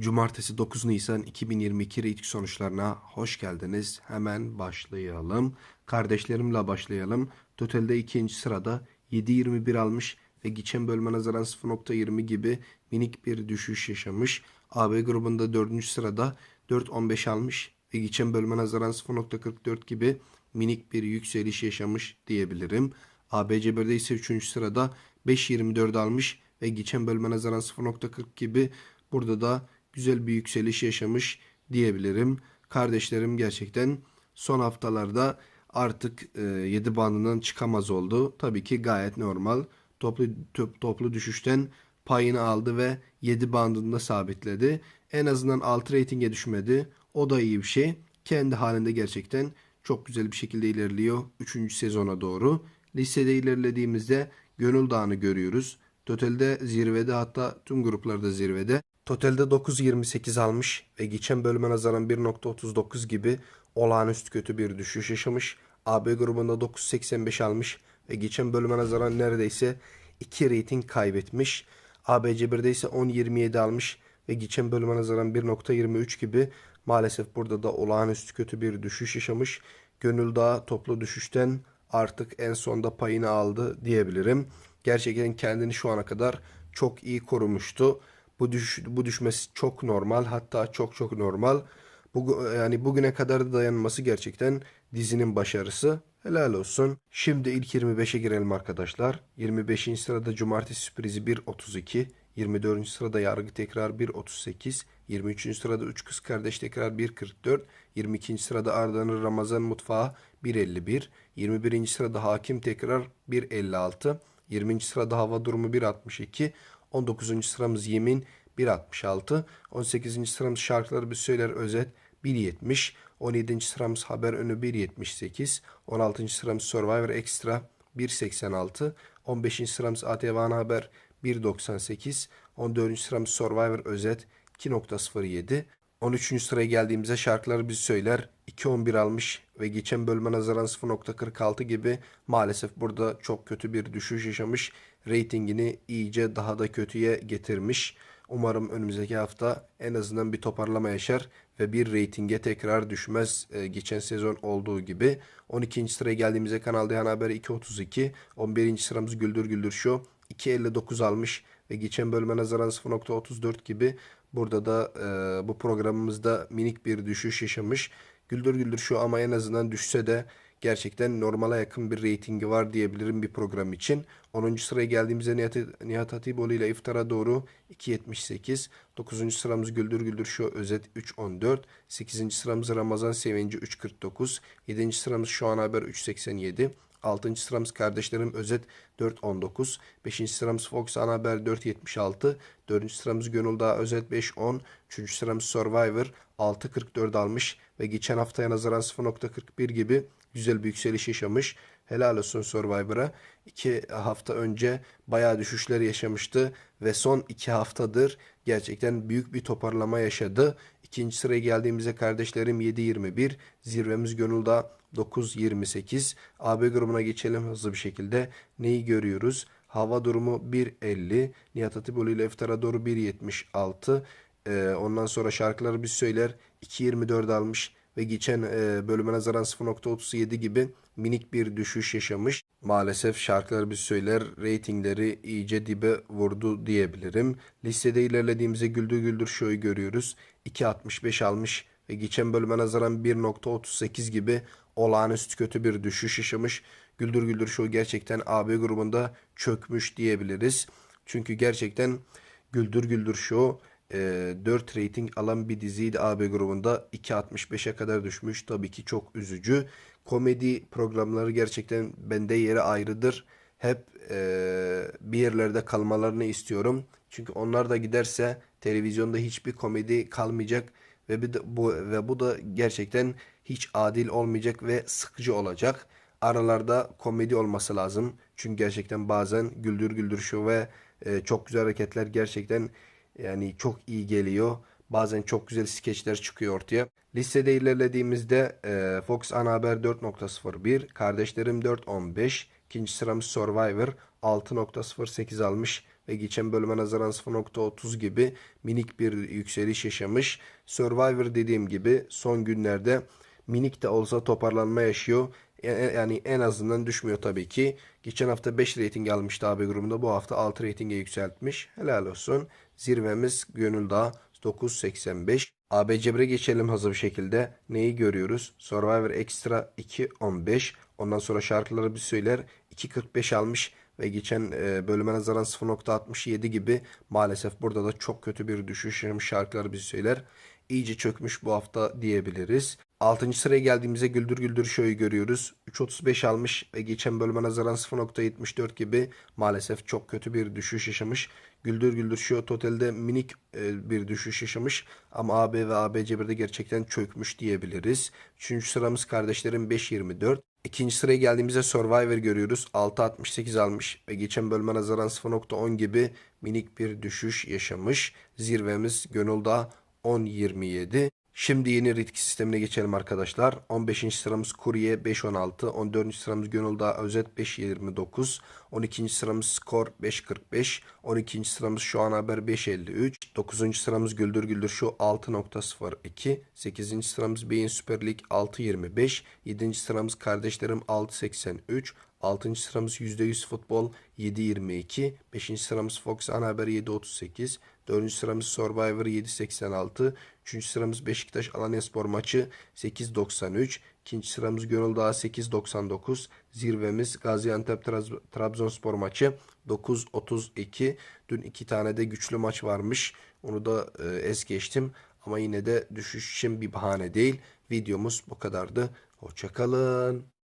Cumartesi 9 Nisan 2022 reyting sonuçlarına hoş geldiniz. Hemen başlayalım. Kardeşlerimle başlayalım. Totalde ikinci sırada 7.21 almış ve geçen bölüme nazaran 0.20 gibi minik bir düşüş yaşamış. AB grubunda dördüncü sırada 4.15 almış ve geçen bölüme nazaran 0.44 gibi minik bir yükseliş yaşamış diyebilirim. ABC 1'de ise 3. sırada 5.24 almış ve geçen bölüme nazaran 0.40 gibi burada da güzel bir yükseliş yaşamış diyebilirim. Kardeşlerim gerçekten son haftalarda artık e, 7 bandından çıkamaz oldu. Tabii ki gayet normal. Toplu top, toplu düşüşten payını aldı ve 7 bandında sabitledi. En azından 6 reytinge düşmedi. O da iyi bir şey. Kendi halinde gerçekten çok güzel bir şekilde ilerliyor 3. sezona doğru. Listede ilerlediğimizde Gönül Dağı'nı görüyoruz. Totalde zirvede hatta tüm gruplarda zirvede. Totalde 9.28 almış ve geçen bölüme nazaran 1.39 gibi olağanüstü kötü bir düşüş yaşamış. AB grubunda 9.85 almış ve geçen bölüme nazaran neredeyse 2 reyting kaybetmiş. ABC 1'de ise 10.27 almış ve geçen bölüme nazaran 1.23 gibi maalesef burada da olağanüstü kötü bir düşüş yaşamış. Gönül Dağı toplu düşüşten artık en sonda payını aldı diyebilirim. Gerçekten kendini şu ana kadar çok iyi korumuştu. Bu düş bu düşmesi çok normal hatta çok çok normal. Bu yani bugüne kadar da dayanması gerçekten dizinin başarısı. Helal olsun. Şimdi ilk 25'e girelim arkadaşlar. 25. sırada Cumartesi sürprizi 1.32. 24. sırada Yargı tekrar 1.38. 23. sırada Üç Kız Kardeş tekrar 1.44. 22. sırada Arda'nın Ramazan Mutfağı 1.51. 21. sırada Hakim tekrar 1.56. 20. sırada Hava Durumu 1.62. 19. sıramız Yemin 1.66. 18. sıramız Şarkıları Bir Söyler Özet 1.70. 17. sıramız Haber Önü 1.78. 16. sıramız Survivor Extra 1.86. 15. sıramız ATV Ana Haber 1.98. 14. sıramız Survivor Özet 2.07. 13. sıraya geldiğimizde şarkıları biz söyler 2.11 almış ve geçen bölüme nazaran 0.46 gibi maalesef burada çok kötü bir düşüş yaşamış. Ratingini iyice daha da kötüye getirmiş. Umarım önümüzdeki hafta en azından bir toparlama yaşar ve bir reytinge tekrar düşmez e, geçen sezon olduğu gibi. 12. sıraya geldiğimizde Kanal Dehan Haber 2.32. 11. sıramız Güldür Güldür Show 2.59 almış ve geçen bölüme nazaran 0.34 gibi burada da e, bu programımızda minik bir düşüş yaşamış. Güldür Güldür şu ama en azından düşse de gerçekten normale yakın bir reytingi var diyebilirim bir program için. 10. sıraya geldiğimizde Nihat, Nihat Hatipoğlu ile İftar'a doğru 2.78. 9. sıramız Güldür Güldür şu özet 3.14. 8. sıramız Ramazan Sevinci 3.49. 7. sıramız Şu An Haber 3.87. 6. sıramız Kardeşlerim Özet 4.19. 5. sıramız Fox Ana Haber 4.76. 4. sıramız Gönül Dağı Özet 5.10. 3. sıramız Survivor 6.44 almış ve geçen haftaya nazaran 0.41 gibi güzel bir yükseliş yaşamış. Helal olsun Survivor'a. 2 hafta önce bayağı düşüşler yaşamıştı ve son 2 haftadır gerçekten büyük bir toparlama yaşadı. İkinci sıraya geldiğimizde kardeşlerim 7.21, zirvemiz Gönül'da 9.28. AB grubuna geçelim hızlı bir şekilde. Neyi görüyoruz? Hava durumu 1.50. Nihat Hatipoğlu ile iftara doğru 1.76. Ee, ondan sonra şarkıları bir söyler 2.24 almış ve geçen e, bölüme nazaran 0.37 gibi minik bir düşüş yaşamış. Maalesef şarkıları bir söyler reytingleri iyice dibe vurdu diyebilirim. Listede ilerlediğimizde Güldür Güldür Show'u görüyoruz. 2.65 almış ve geçen bölüme nazaran 1.38 gibi olağanüstü kötü bir düşüş yaşamış. Güldür Güldür Show gerçekten AB grubunda çökmüş diyebiliriz. Çünkü gerçekten Güldür Güldür Show e, 4 rating alan bir diziydi AB grubunda 2.65'e kadar düşmüş. Tabii ki çok üzücü. Komedi programları gerçekten bende yeri ayrıdır. Hep e, bir yerlerde kalmalarını istiyorum. Çünkü onlar da giderse televizyonda hiçbir komedi kalmayacak ve bir de bu ve bu da gerçekten hiç adil olmayacak ve sıkıcı olacak. Aralarda komedi olması lazım. Çünkü gerçekten bazen güldür güldür şu ve e, çok güzel hareketler gerçekten yani çok iyi geliyor. Bazen çok güzel skeçler çıkıyor ortaya. Listede ilerlediğimizde e, Fox Ana Haber 4.01, Kardeşlerim 4.15, ikinci sıramız Survivor 6.08 almış ve geçen bölüme nazaran 0.30 gibi minik bir yükseliş yaşamış. Survivor dediğim gibi son günlerde minik de olsa toparlanma yaşıyor. E- e- Yani en azından düşmüyor tabii ki. Geçen hafta 5 rating almıştı AB grubunda. Bu hafta 6 ratinge yükseltmiş. Helal olsun. Zirvemiz Gönül Dağı 985. AB Cebre geçelim hızlı bir şekilde. Neyi görüyoruz? Survivor Extra 2.15. Ondan sonra şarkıları bir söyler. 2.45 almış ve geçen e, bölüme nazaran 0.67 gibi maalesef burada da çok kötü bir düşüş şarkıları bir söyler. İyice çökmüş bu hafta diyebiliriz. 6. sıraya geldiğimizde Güldür Güldür Show'yu görüyoruz. 3.35 almış ve geçen bölüme nazaran 0.74 gibi maalesef çok kötü bir düşüş yaşamış. Güldür Güldür Show totalde minik e, bir düşüş yaşamış ama AB ve ABC1'de gerçekten çökmüş diyebiliriz. 3. sıramız kardeşlerim 5.24. İkinci sıraya geldiğimizde Survivor görüyoruz. 6.68 almış ve geçen bölüme nazaran 0.10 gibi minik bir düşüş yaşamış. Zirvemiz Gönül Dağı 10.27. Şimdi yeni ritki sistemine geçelim arkadaşlar. 15. sıramız Kurye 5.16. 14. sıramız Gönül Dağı Özet 5.29. 12. sıramız Skor 5.45. 12. sıramız Şu An Haber 5.53. 9. sıramız Güldür Güldür Şu 6.02. 8. sıramız Beyin Süper Lig 6.25. 7. sıramız Kardeşlerim 6.83. 6. sıramız %100 futbol 7.22. 5. sıramız Fox Ana Haber 7.38. 4. sıramız Survivor 7.86. 3. sıramız Beşiktaş Alanyaspor maçı 8.93. 2. sıramız Gönül Dağı 8.99. Zirvemiz Gaziantep Trabzonspor maçı 9.32. Dün iki tane de güçlü maç varmış. Onu da e, es geçtim. Ama yine de düşüş için bir bahane değil. Videomuz bu kadardı. Hoşçakalın.